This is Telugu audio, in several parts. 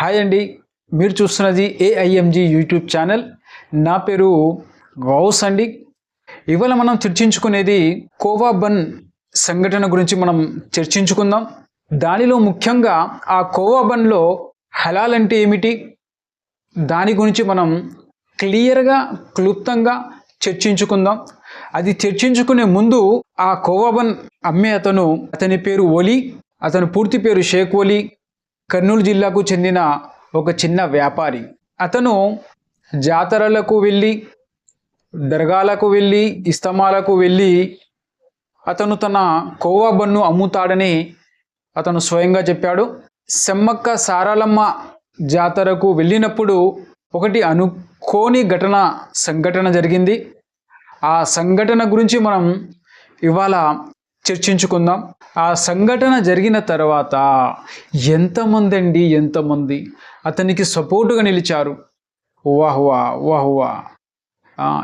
హాయ్ అండి. మీరు చూస్తున్నది ఏఐఎంజీ యూట్యూబ్ ఛానల్. నా పేరు గౌస్ అండి. ఇవాళ మనం చర్చించుకునేది కోవాబన్ సంఘటన గురించి మనం చర్చించుకుందాం. దానిలో ముఖ్యంగా ఆ కోవాబన్లో హలాల్ అంటే ఏమిటి? దాని గురించి మనం క్లియర్గా క్లుప్తంగా చర్చించుకుందాం. అది చర్చించుకునే ముందు ఆ కోవాబన్ అమ్మే అతను అతని పేరు ఓలీ అతని పూర్తి పేరు షేక్ ఓలీ కర్నూలు జిల్లాకు చెందిన ఒక చిన్న వ్యాపారి. అతను జాతరలకు వెళ్ళి దర్గాలకు వెళ్ళి ఇస్తమాలకు వెళ్ళి అతను తన కోవా బన్ను అమ్ముతాడని అతను స్వయంగా చెప్పాడు. సెమ్మక్క సారాలమ్మ జాతరకు వెళ్ళినప్పుడు ఒకటి అనుకోని ఘటన సంఘటన జరిగింది. ఆ సంఘటన గురించి మనం ఇవాళ చర్చించుకుందాం. ఆ సంఘటన జరిగిన తర్వాత ఎంతమంది అండి ఎంతమంది? అతనికి సపోర్టుగా నిలిచారు. వాహ్వా వాహ్వా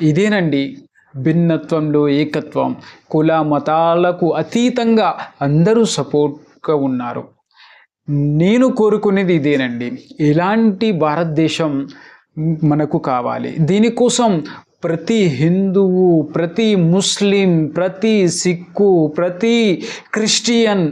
ఇదేనండి భిన్నత్వంలో ఏకత్వం. కుల మతాలకు అతీతంగా అందరూ సపోర్ట్గా ఉన్నారు. నేను కోరుకునేది ఇదేనండి. ఇలాంటి భారతదేశం మనకు కావాలి. దీనికోసం ప్రతి హిందువు ప్రతి ముస్లిం ప్రతి సిక్కు ప్రతి క్రిస్టియన్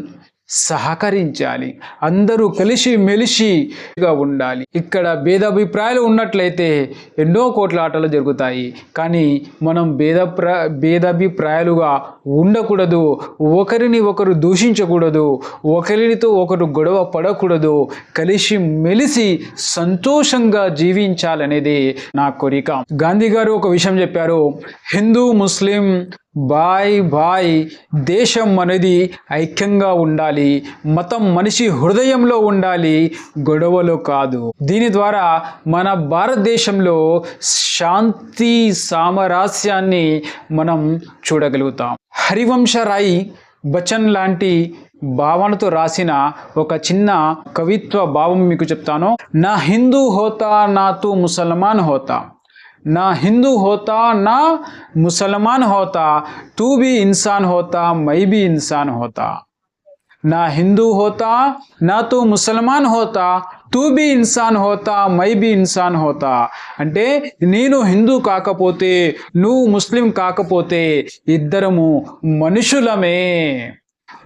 సహకరించాలి. అందరూ కలిసి మెలిసిగా ఉండాలి. ఇక్కడ భేదాభిప్రాయాలు ఉన్నట్లయితే ఎన్నో కోట్ల ఆటలు జరుగుతాయి. కానీ మనం భేద ప్ర భేదాభిప్రాయాలుగా ఉండకూడదు. ఒకరిని ఒకరు దూషించకూడదు. ఒకరినితో ఒకరు గొడవ పడకూడదు. కలిసి మెలిసి సంతోషంగా జీవించాలనేది నా కోరిక. గాంధీ గారు ఒక విషయం చెప్పారు. హిందూ ముస్లిం బాయ్ బాయ్. దేశం అనేది ఐక్యంగా ఉండాలి. మతం మనిషి హృదయంలో ఉండాలి. గొడవలు కాదు. దీని ద్వారా మన భారతదేశంలో శాంతి సామరస్యాన్ని మనం చూడగలుగుతాం. హరివంశరాయ్ బచ్చన్ లాంటి భావనతో రాసిన ఒక చిన్న కవిత్వ భావం మీకు చెప్తాను. నా హిందూ హోతా నా తూ ముసల్మాన్ హోతా. ना हिंदू होता ना मुसलमान होता तू भी इंसान होता मैं भी इंसान होता ना हिंदू होता ना तो मुसलमान होता తూ బి ఇన్సాన్ హోతా మై బి ఇన్సాన్ హోతా అంటే నేను హిందూ కాకపోతే నువ్వు ముస్లిం కాకపోతే ఇద్దరము మనుషులమే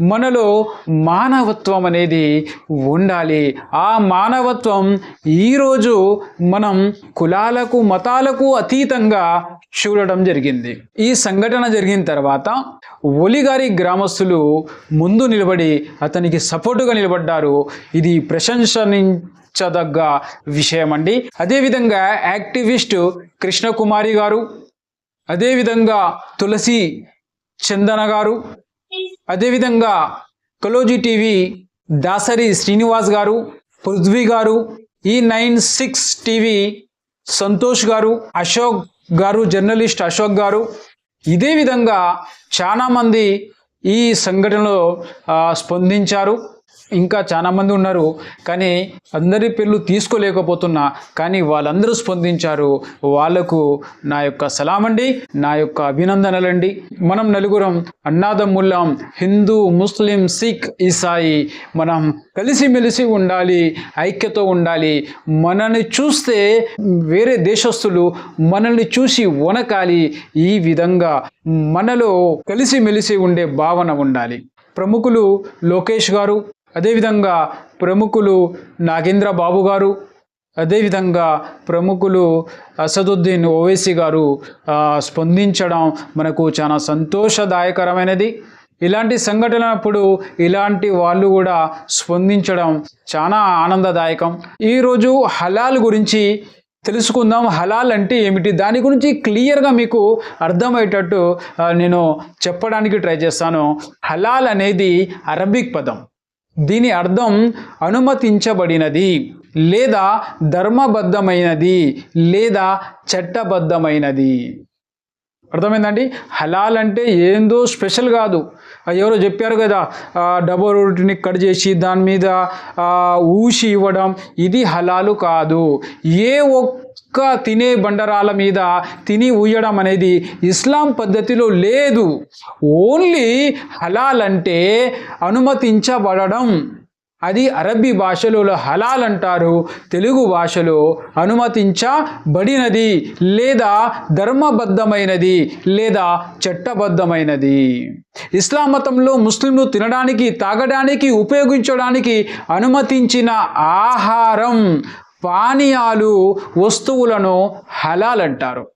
మనలో మానవత్వం అనేది ఉండాలి. ఆ మానవత్వం ఈరోజు మనం కులాలకు మతాలకు అతీతంగా చూడడం జరిగింది. ఈ సంఘటన జరిగిన తర్వాత ఒలిగారి గ్రామస్తులు ముందు నిలబడి అతనికి సపోర్టుగా నిలబడ్డారు. ఇది ప్రశంసనించదగ్గ విషయం అండి అదేవిధంగా యాక్టివిస్ట్ కృష్ణకుమారి గారు అదేవిధంగా తులసి చందన గారు అదేవిధంగా కలోజీ టీవీ దాసరి శ్రీనివాస్ గారు పృథ్వీ గారు ఈ నైన్ సిక్స్ టీవీ సంతోష్ గారు అశోక్ గారు జర్నలిస్ట్ అశోక్ గారు. ఇదే విధంగా చాలామంది ఈ సంఘటనలో స్పందించారు. ఇంకా చాలామంది ఉన్నారు కానీ అందరి పేర్లు తీసుకోలేకపోతున్నా కానీ వాళ్ళందరూ స్పందించారు వాళ్ళకు నా యొక్క సలాం అండి నా యొక్క అభినందనలండి. మనం నలుగురం అన్నాదమ్ముల్లాం హిందూ ముస్లిం సిక్ ఈసాయి మనం కలిసిమెలిసి ఉండాలి ఐక్యతో ఉండాలి. మనల్ని చూస్తే వేరే దేశస్తులు మనల్ని చూసి వనకాలి ఈ విధంగా మనలో కలిసిమెలిసి ఉండే భావన ఉండాలి. ప్రముఖులు లోకేష్ గారు అదేవిధంగా ప్రముఖులు నాగేంద్ర బాబు గారు అదేవిధంగా ప్రముఖులు అసదుద్దీన్ ఓవైసీ గారు స్పందించడం మనకు చాలా సంతోషదాయకరమైనది. ఇలాంటి సంఘటనప్పుడు ఇలాంటి వాళ్ళు కూడా స్పందించడం చాలా ఆనందదాయకం. ఈరోజు హలాల్ గురించి తెలుసుకుందాం. హలాల్ అంటే ఏమిటి? దాని గురించి క్లియర్గా మీకు అర్థమయ్యేటట్టు నేను చెప్పడానికి ట్రై చేస్తాను. హలాల్ అనేది అరబిక్ పదం. దీని అర్థం అనుమతించబడినది లేదా ధర్మబద్ధమైనది లేదా చట్టబద్ధమైనది. అర్థమైందండి? హలాల్ అంటే ఏందో స్పెషల్ కాదు. ఎవరో చెప్పారు కదా ఆ డబల్ రొట్టిని కట్ చేసి దాని మీద ఊసి ఇవ్వడం ఇది హలాలు కాదు. ఏ ఒక్క తినే బండరాల మీద తిని ఊయడం అనేది ఇస్లాం పద్ధతిలో లేదు. ఓన్లీ హలాల్ అంటే అనుమతించబడడం. అది అరబ్బీ భాషలో హలాల్ అంటారు తెలుగు భాషలో అనుమతించబడినది లేదా ధర్మబద్ధమైనది లేదా చట్టబద్ధమైనది. ఇస్లాం మతంలో ముస్లింలు తినడానికి తాగడానికి ఉపయోగించడానికి అనుమతించిన ఆహారం పానీయాలు వస్తువులను హలాల్ అంటారు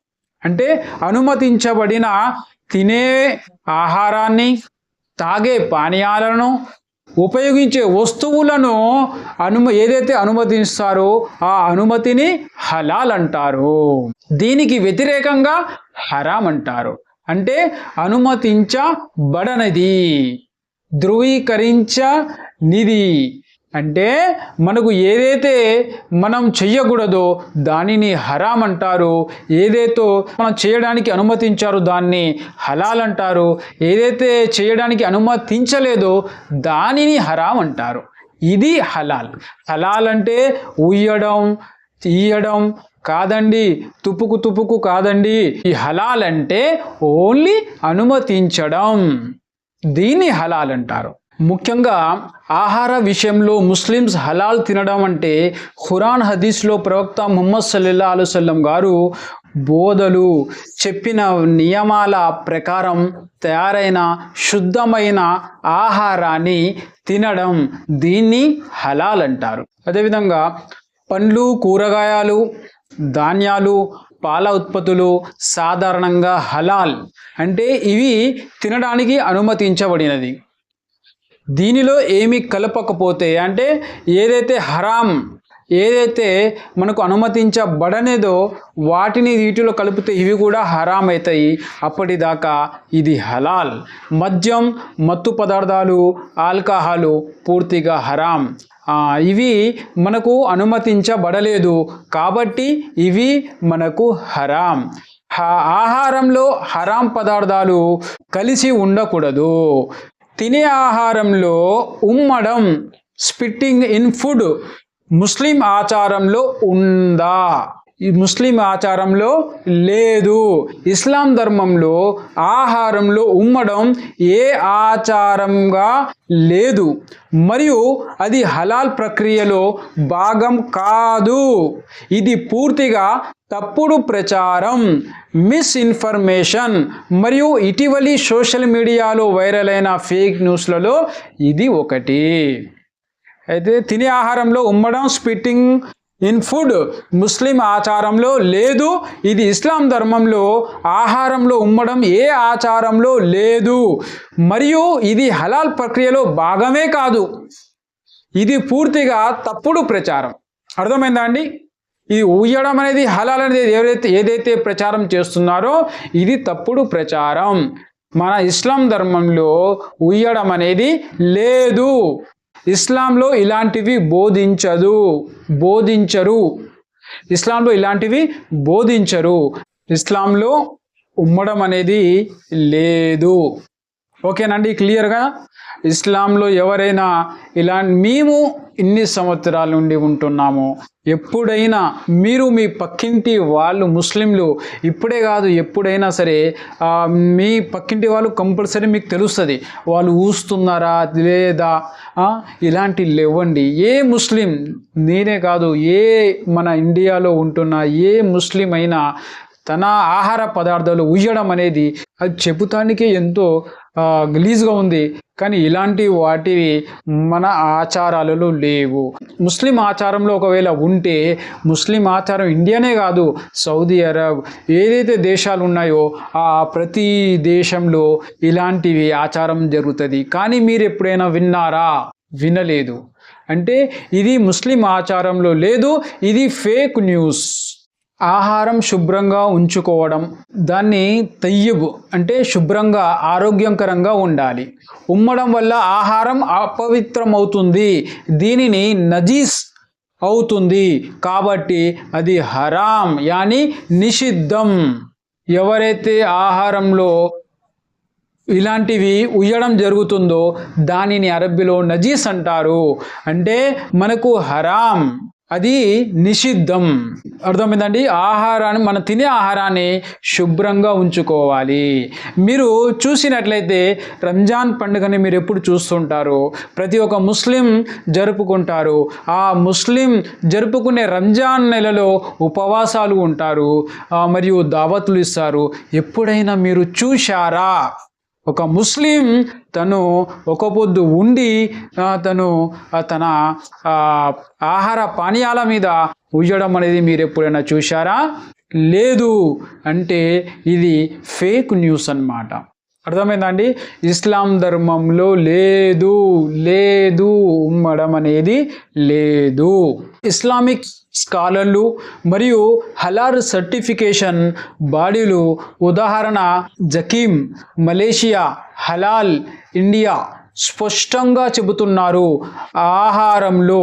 అంటే అనుమతించబడిన తినే ఆహారాన్ని తాగే పానీయాలను ఉపయోగించే వస్తువులను అనుమ ఏదైతే అనుమతిస్తారో ఆ అనుమతిని హలాల్ అంటారు దీనికి వ్యతిరేకంగా హరాం అంటారు అంటే అనుమతించబడనది ధృవీకరించనిది. అంటే మనకు ఏదైతే మనం చెయ్యకూడదో దానిని హరామ్ అంటారు ఏదైతే మనం చేయడానికి అనుమతించారో దాన్ని హలాల్ అంటారు ఏదైతే చేయడానికి అనుమతించలేదో దానిని హరామ్ అంటారు. ఇది హలాల్. హలాల్ అంటే ఉయ్యడం తీయడం కాదండి తుపుకు తుపుకు కాదండి. ఈ హలాల్ అంటే ఓన్లీ అనుమతించడం. దీన్ని హలాల్ అంటారు. ముఖ్యంగా ఆహార విషయంలో ముస్లిమ్స్ హలాల్ తినడం అంటే ఖురాన్ హదీస్లో ప్రవక్త ముహమ్మద్ సల్లల్లా అలుసల్లం గారు బోధలు చెప్పిన నియమాల ప్రకారం తయారైన శుద్ధమైన ఆహారాన్ని తినడం దీన్ని హలాల్ అంటారు. అదేవిధంగా పండ్లు కూరగాయలు ధాన్యాలు పాల ఉత్పత్తులు సాధారణంగా హలాల్ అంటే ఇవి తినడానికి అనుమతించబడినది. దీనిలో ఏమి కలపకపోతే అంటే ఏదైతే హరాం ఏదైతే మనకు అనుమతించబడనేదో వాటిని వీటిలో కలిపితే ఇవి కూడా హరాం అవుతాయి అప్పటిదాకా ఇది హలాల్. మద్యం మత్తు పదార్థాలు ఆల్కహాలు పూర్తిగా హరాం. ఇవి మనకు అనుమతించబడలేదు. కాబట్టి ఇవి మనకు హరాం. హ- ఆహారంలో హరాం పదార్థాలు కలిసి ఉండకూడదు. తినే ఆహారంలో ఉమ్మడం స్పిట్టింగ్ ఇన్ ఫుడ్ ముస్లిం ఆచారంలో ఉందా? ఈ ముస్లిం ఆచారంలో లేదు. ఇస్లాం ధర్మంలో ఆహారంలో ఉమ్మడం ఏ ఆచారంగా లేదు. మరియు అది హలాల్ ప్రక్రియలో భాగం కాదు. ఇది పూర్తిగా తప్పుడు ప్రచారం మిస్ఇన్ఫర్మేషన్ మరియు ఇటీవలి సోషల్ మీడియాలో వైరల్ అయిన ఫేక్ న్యూస్లలో ఇది ఒకటి. అయితే తినే ఆహారంలో ఉమ్మడం స్పిట్టింగ్ ఇన్ ఫుడ్ ముస్లిం ఆచారంలో లేదు. ఇది ఇస్లాం ధర్మంలో ఆహారంలో ఉమ్మడం ఏ ఆచారంలో లేదు. మరియు ఇది హలాల్ ప్రక్రియలో భాగమే కాదు. ఇది పూర్తిగా తప్పుడు ప్రచారం. అర్థమైందా అండి? ఇది ఊయడం అనేది హలాల్ అనేది ఏదైతే ఏదైతే ప్రచారం చేస్తున్నారో ఇది తప్పుడు ప్రచారం. మన ఇస్లాం ధర్మంలో ఉయ్యడం అనేది లేదు. ఇస్లాంలో ఇలాంటివి బోధించదు బోధించరు. ఇస్లాంలో ఇలాంటివి బోధించరు. ఇస్లాంలో ఉమ్మడం అనేది లేదు. ఓకేనండి క్లియర్గా? ఇస్లాంలో ఎవరైనా ఇలా మేము ఇన్ని సంవత్సరాల నుండి ఉంటున్నాము ఎప్పుడైనా మీరు మీ పక్కింటి వాళ్ళు ముస్లింలు ఇప్పుడే కాదు ఎప్పుడైనా సరే మీ పక్కింటి వాళ్ళు కంపల్సరీ మీకు తెలుస్తుంది వాళ్ళు ఊస్తున్నారా లేదా ఇలాంటి లేవండి. ఏ ముస్లిం నేనే కాదు ఏ మన ఇండియాలో ఉంటున్న ఏ ముస్లిం అయినా తన ఆహార పదార్థాలు ఉయ్యడం అనేది అది చెబుతానికే ఎంతో గలీజ్గా ఉంది. కానీ ఇలాంటి వాటివి మన ఆచారాలలో లేవు. ముస్లిం ఆచారంలో ఒకవేళ ఉంటే ముస్లిం ఆచారం ఇండియానే కాదు సౌదీ అరబ్ ఏదైతే దేశాలు ఉన్నాయో ఆ ప్రతి దేశంలో ఇలాంటివి ఆచారం జరుగుతుంది. కానీ మీరు ఎప్పుడైనా విన్నారా? వినలేదు. అంటే ఇది ముస్లిం ఆచారంలో లేదు ఇది ఫేక్ న్యూస్. ఆహారం శుభ్రంగా ఉంచుకోవడం దాన్ని తయ్యబు అంటే శుభ్రంగా ఆరోగ్యకరంగా ఉండాలి. ఉమ్మడం వల్ల ఆహారం అపవిత్రమవుతుంది. దీనిని నజీస్ అవుతుంది. కాబట్టి అది హరాం యాని నిషిద్ధం. ఎవరైతే ఆహారంలో ఇలాంటివి ఉయ్యడం జరుగుతుందో దానిని అరబ్బీలో నజీస్ అంటారు. అంటే మనకు హరాం. అది నిషిద్ధం. అర్థమైందండి? ఆహారాన్ని మనం తినే ఆహారాన్ని శుభ్రంగా ఉంచుకోవాలి. మీరు చూసినట్లయితే రంజాన్ పండుగని మీరు ఎప్పుడు చూస్తుంటారు? ప్రతి ఒక్క ముస్లిం జరుపుకుంటారు. ఆ ముస్లిం జరుపుకునే రంజాన్ నెలలో ఉపవాసాలు ఉంటారు. మరియు దావతులు ఇస్తారు. ఎప్పుడైనా మీరు చూశారా? ఒక ముస్లిం తను ఒక పొద్దు ఉండి తను తన ఆహార పానీయాల మీద ఉయ్యడం అనేది మీరు ఎప్పుడైనా చూశారా? లేదు అంటే ఇది ఫేక్ న్యూస్ అన్నమాట. అర్థమైందండి? ఇస్లాం ధర్మంలో లేదు లేదు ఉమ్మడం అనేది లేదు. ఇస్లామిక్ స్కాలర్లు మరియు హలార్ సర్టిఫికేషన్ బాడీలు ఉదాహరణ జకీం మలేషియా హలాల్ ఇండియా స్పష్టంగా చెబుతున్నారు. ఆహారంలో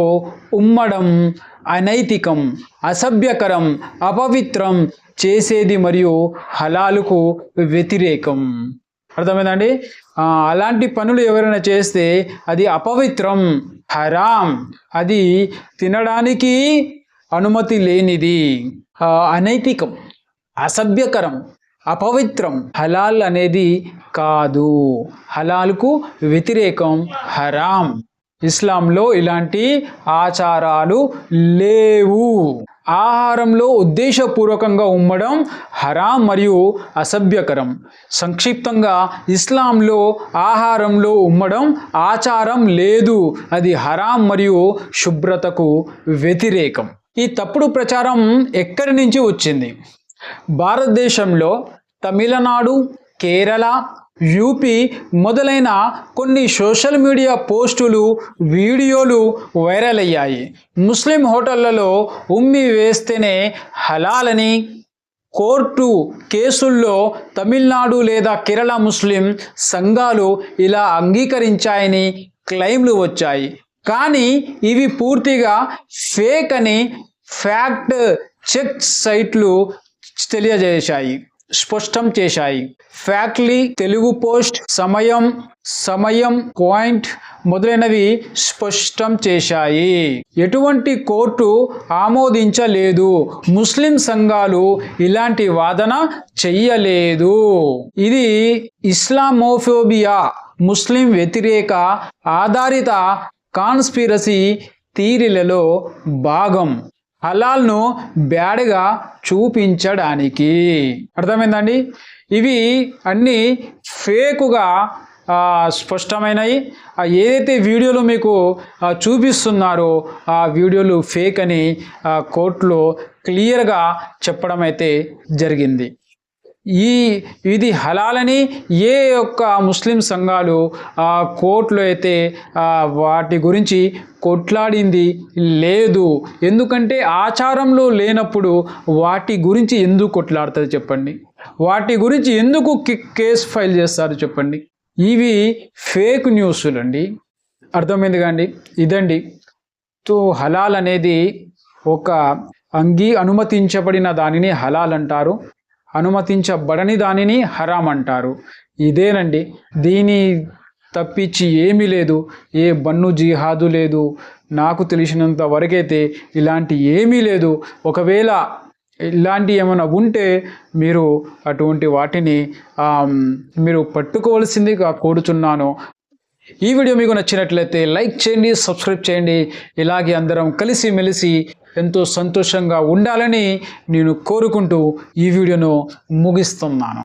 ఉమ్మడం అనైతికం అసభ్యకరం అపవిత్రం చేసేది మరియు హలాలుకు వ్యతిరేకం. అర్థమైందండి? అలాంటి పనులు ఎవరైనా చేస్తే అది అపవిత్రం హరాం. అది తినడానికి అనుమతి లేనిది. అనైతికం అసభ్యకరం అపవిత్రం హలాల్ అనేది కాదు. హలాల్కు వ్యతిరేకం హరాం. ఇస్లాంలో ఇలాంటి ఆచారాలు లేవు. ఆహారంలో ఉద్దేశపూర్వకంగా ఉమ్మడం హరాం మరియు అసభ్యకరం. సంక్షిప్తంగా ఇస్లాంలో ఆహారంలో ఉమ్మడం ఆచారం లేదు. అది హరాం మరియు శుభ్రతకు వ్యతిరేకం. ఈ తప్పుడు ప్రచారం ఎక్కడి నుంచి వచ్చింది? భారతదేశంలో తమిళనాడు కేరళ యూపీ మొదలైన కొన్ని సోషల్ మీడియా పోస్టులు వీడియోలు వైరల్ అయ్యాయి. ముస్లిం హోటళ్ళలో ఉమ్మి వేస్తేనే హలాలని కోర్టు కేసుల్లో తమిళనాడు లేదా కేరళ ముస్లిం సంఘాలు ఇలా అంగీకరించాయని క్లెయిమ్లు వచ్చాయి. కానీ ఇవి పూర్తిగా ఫేక్ అని ఫ్యాక్ట్ చెక్ సైట్లు తెలియజేశాయి. స్పష్టం చేశాయి. ఫ్యాక్ట్లీ తెలుగు పోస్ట్ సమయం సమయం పాయింట్ మొదలైనవి స్పష్టం చేశాయి. ఎటువంటి కోర్టు ఆమోదించలేదు. ముస్లిం సంఘాలు ఇలాంటి వాదన చెయ్యలేదు. ఇది ఇస్లామోఫోబియా ముస్లిం వ్యతిరేక ఆధారిత కాన్స్పిరసీ థీరీలలో భాగం. హలాల్ను బ్యాడ్గా చూపించడానికి. అర్థమైందండి? ఇవి అన్నీ ఫేకుగా స్పష్టమైనవి ఏదైతే వీడియోలు మీకు చూపిస్తున్నారో ఆ వీడియోలు ఫేక్ అని ఆ, కోర్టులో క్లియర్గా చెప్పడం అయితే జరిగింది. ఈ ఇది హలాలని ఏ యొక్క ముస్లిం సంఘాలు ఆ కోర్టులో అయితే వాటి గురించి కొట్లాడింది లేదు. ఎందుకంటే ఆచారంలో లేనప్పుడు వాటి గురించి ఎందుకు కొట్లాడుతుంది చెప్పండి? వాటి గురించి ఎందుకు కేసు ఫైల్ చేస్తారు చెప్పండి? ఇవి ఫేక్ న్యూస్లు అండి అర్థమైంది కాండి? ఇదండి. సో హలాల్ అనేది ఒక అంగీ అనుమతించబడిన దానిని హలాల్ అంటారు అనుమతించబడని దానిని హరాం అంటారు. ఇదేనండి. దీని తప్పించి ఏమీ లేదు. ఏ బన్ను జిహాదు లేదు. నాకు తెలిసినంత వరకైతే ఇలాంటి ఏమీ లేదు. ఒకవేళ ఇలాంటి ఏమైనా ఉంటే మీరు అటువంటి వాటిని మీరు పట్టుకోవాల్సిందిగా కోరుచున్నాను. ఈ వీడియో మీకు నచ్చినట్లయితే లైక్ చేయండి సబ్స్క్రైబ్ చేయండి. ఇలాగే అందరం కలిసి మెలిసి ఎంతో సంతోషంగా ఉండాలని నేను కోరుకుంటూ ఈ వీడియోను ముగిస్తున్నాను.